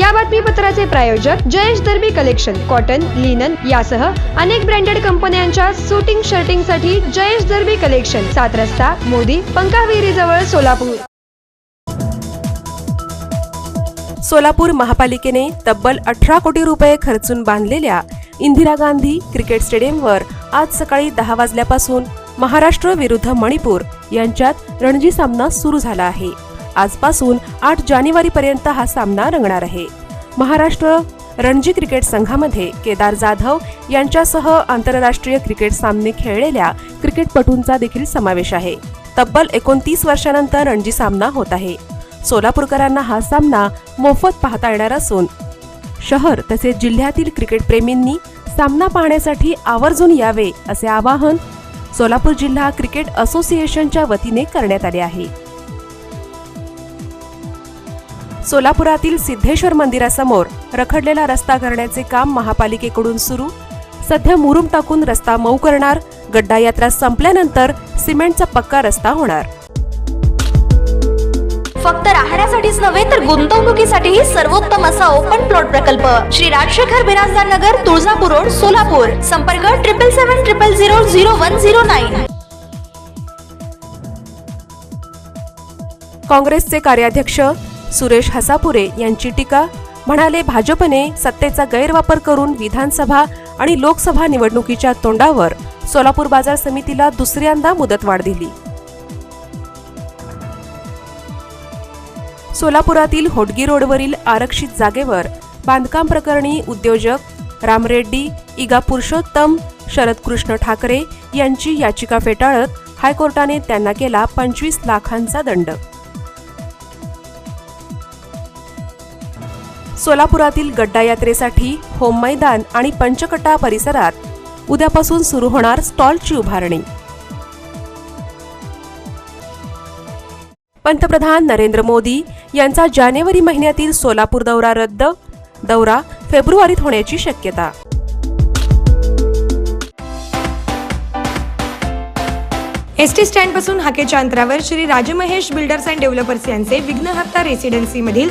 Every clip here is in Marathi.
या बातमीपत्राचे प्रायोजक Jayesh Darbi collection cotton linen यासह अनेक ब्रँडेड कंपन्यांच्या सुटिंग शर्टिंगसाठी जयेश दर्बी कलेक्शन सात रस्ता मोदी पंकाविहिरी जवळ सोलापूर. सोलापूर महापालिकेने तब्बल अठरा कोटी रुपये खर्चून बांधलेल्या इंदिरा गांधी क्रिकेट स्टेडियमवर आज सकाळी दहा वाजल्यापासून महाराष्ट्र विरुद्ध मणिपूर यांच्यात रणजी सामना सुरू झाला आहे. आजपासून आठ जानेवारीपर्यंत हा सामना रंगणार आहे. महाराष्ट्र रणजी क्रिकेट संघामध्ये केदार जाधव यांच्यासह आंतरराष्ट्रीय क्रिकेट सामने खेळलेल्या क्रिकेटपटूंचा देखील समावेश आहे. तब्बल एकोणतीस वर्षानंतर रणजी सामना होत आहे. सोलापूरकरांना हा सामना मोफत पाहता येणार असून शहर तसेच जिल्ह्यातील क्रिकेटप्रेमींनी सामना पाहण्यासाठी आवर्जून यावे असे आवाहन सोलापूर जिल्हा क्रिकेट असोसिएशनच्या वतीने करण्यात आले आहे. सोलापुरातील सिद्धेश्वर मंदिरासमोर रखडलेला रस्ता करण्याचे काम महापालिकेकडून सुरू. सध्या मुरुम टाकून रस्ता मऊ करणार. गड्डा यात्रा संपल्यानंतर सिमेंटचा पक्का रस्ता होणार. फक्त राहण्यासाठीच नव्हे तर गुंतवणुकीसाठीही सर्वोत्तम असा ओपन प्लॉट प्रकल्प. श्री राजशेखर बिराजदार नगर तुळजापूर रोड सोलापूर. संपर्क triple seven triple zero zero one zero nine काँग्रेसचे कार्याध्यक्ष सुरेश हसापुरे यांची टीका. म्हणाले भाजपने सत्तेचा गैरवापर करून विधानसभा आणि लोकसभा निवडणुकीच्या तोंडावर सोलापूर बाजार समितीला दुसऱ्यांदा मुदतवाढ दिली. सोलापुरातील होडगी रोडवरील आरक्षित जागेवर बांधकाम प्रकरणी उद्योजक रामरेड्डी इगा पुरुषोत्तम शरद कृष्ण ठाकरे यांची याचिका फेटाळत हायकोर्टाने त्यांना केला पंचवीस लाखांचा दंड. सोलापुरातील गड्डा यात्रेसाठी होम मैदान आणि पंचकटा परिसरात उद्यापासून सुरू होणार स्टॉलची उभारणी. पंतप्रधान नरेंद्र मोदी यांचा जानेवारी महिन्यातील सोलापूर दौरा रद्द दौरा फेब्रुवारीत होण्याची शक्यता. एस टी स्टँडपासून हाकेच्या अंतरावर Shri Rajmahesh builders and developers यांचे विघ्नहर्ता रेसिडेन्सी मधील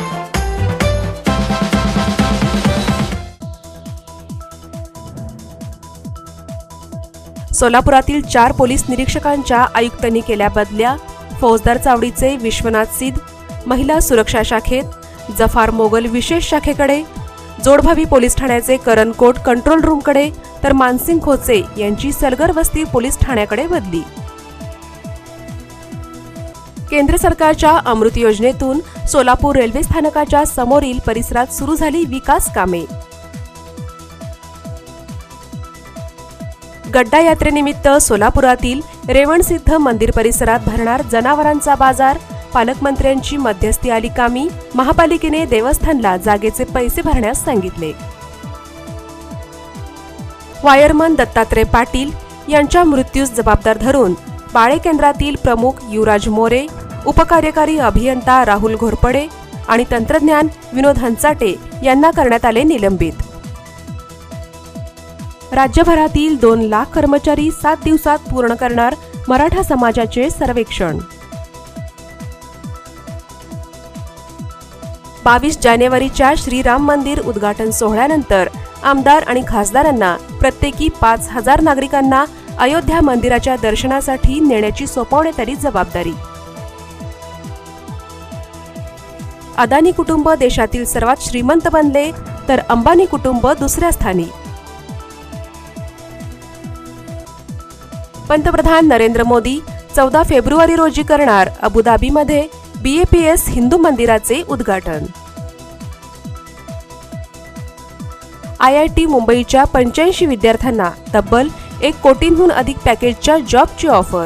सोलापुरातील चार पोलीस निरीक्षकांच्या आयुक्तांनी केल्या बदल्या फौजदार चावडीचे विश्वनाथ सिद्ध महिला सुरक्षा शाखेत जफार मोगल विशेष शाखेकडे जोडभावी पोलीस ठाण्याचे करणकोट कंट्रोल रूमकडे तर मानसिंग खोचे यांची सलगर वस्ती पोलीस ठाण्याकडे बदली. केंद्र सरकारच्या अमृत योजनेतून सोलापूर रेल्वे स्थानकाच्या समोरील परिसरात सुरू झाली विकास कामे. गड्डा यात्रेनिमित्त सोलापुरातील रेवणसिद्ध मंदिर परिसरात भरणार जनावरांचा बाजार. पालकमंत्र्यांची मध्यस्थी आली कामी. महापालिकेने देवस्थानला जागेचे पैसे भरण्यास सांगितले. वायरमन दत्तात्रय पाटील यांच्या मृत्यूस जबाबदार धरून बाळे केंद्रातील प्रमुख युवराज मोरे उपकार्यकारी अभियंता राहुल घोरपडे आणि तंत्रज्ञान विनोद हंचाटे यांना करण्यात आले निलंबित. राज्यभरातील दोन लाख कर्मचारी सात दिवसात पूर्ण करणार मराठा समाजाचे सर्वेक्षण. बावीस जानेवारीच्या श्रीराम मंदिर उद्घाटन सोहळ्यानंतर आमदार आणि खासदारांना प्रत्येकी पाच हजार नागरिकांना अयोध्या मंदिराच्या दर्शनासाठी नेण्याची सोपवण्यात आली जबाबदारी. अदानी कुटुंब देशातील सर्वात श्रीमंत बनले तर अंबानी कुटुंब दुसऱ्या स्थानी. पंतप्रधान नरेंद्र मोदी चौदा फेब्रुवारी रोजी करणार अबुधाबीमध्ये बीएपीएस हिंदू मंदिराचे उद्घाटन. आय आय टी मुंबईच्या पंच्याऐंशी विद्यार्थ्यांना तब्बल एक कोटींहून अधिक पॅकेजच्या जॉबची ऑफर.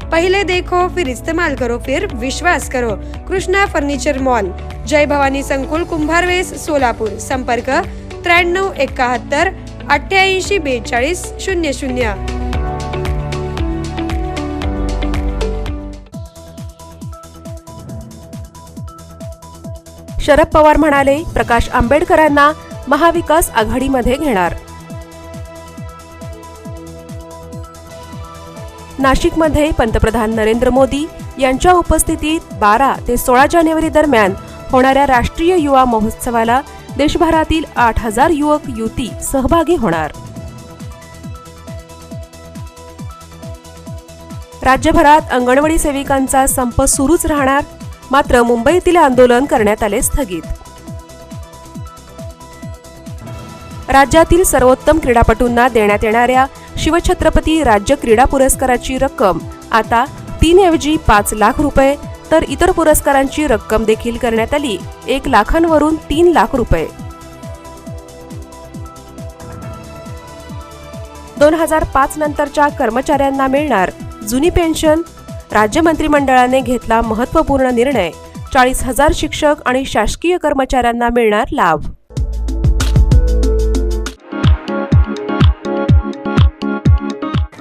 पहले देखो फिर इस्तेमाल करो फिर विश्वास करो। Krishna furniture mall. जय भवानी संकुल कुंभारवेस सोलापूर। संपर्क त्र्याण्णव एकाहत्तर अठ्ठ्याऐंशी बेचाळीस शून्य शून्य. शरद पवार म्हणाले प्रकाश आंबेडकरांना महाविकास आघाडीमध्ये घेणार. नाशिकमध्ये पंतप्रधान नरेंद्र मोदी यांच्या उपस्थितीत बारा ते सोळा जानेवारी दरम्यान होणाऱ्या राष्ट्रीय युवा महोत्सवाला देशभरातील आठ हजार युवक युवती सहभागी होणार. राज्यभरात अंगणवाडी सेविकांचा संप सुरूच राहणार मात्र मुंबईतील आंदोलन करण्यात आले स्थगित. राज्यातील सर्वोत्तम क्रीडापटूंना देण्यात येणाऱ्या शिवछत्रपती राज्य क्रीडा पुरस्काराची रक्कम. आता तीन ऐवजी पाच लाख रुपये तर इतर पुरस्कारांची रक्कम देखील करण्यात आली. एक लाखांवरून तीन लाख रुपये. दोन हजार पाच नंतरच्या कर्मचाऱ्यांना मिळणार जुनी पेन्शन. राज्य मंत्रिमंडळाने घेतला महत्त्वपूर्ण निर्णय. चाळीस हजार शिक्षक आणि शासकीय कर्मचाऱ्यांना मिळणार लाभ.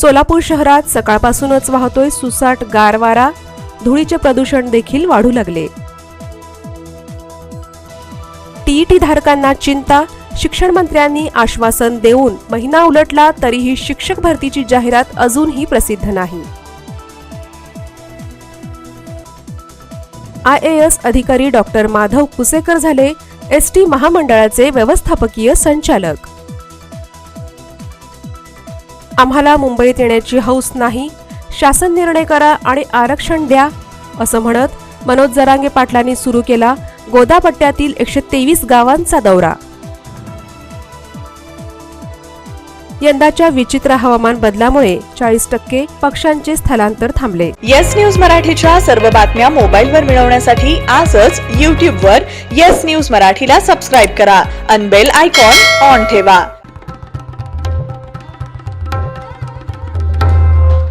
सोलापूर शहरात सकाळपासूनच वाहतोय सुसाट गारवारा. धुळीचे प्रदूषण देखील वाढू लागले. टीईटी धारकांना चिंता शिक्षण मंत्र्यांनी आश्वासन देऊन महिना उलटला तरीही शिक्षक भरतीची जाहिरात अजूनही प्रसिद्ध नाही. आय ए एस अधिकारी डॉक्टर माधव कुसेकर झाले एस टी महामंडळाचे व्यवस्थापकीय संचालक. आम्हाला मुंबईत येण्याची हौस नाही शासन निर्णय करा आणि आरक्षण द्या असं म्हणत मनोज जरांगे पाटलांनी सुरू केला गोदापट्ट्यातील एकशे तेवीस गावांचा दौरा. यंदाच्या विचित्र हवामान बदलामुळे चाळीस टक्के पक्ष्यांचे स्थलांतर थांबले. येस न्यूज मराठीच्या सर्व बातम्या मोबाईलवर मिळवण्यासाठी आजच यूट्यूबवर येस न्यूज मराठीला सबस्क्राईब करा. अनबेल आयकॉन ऑन ठेवा.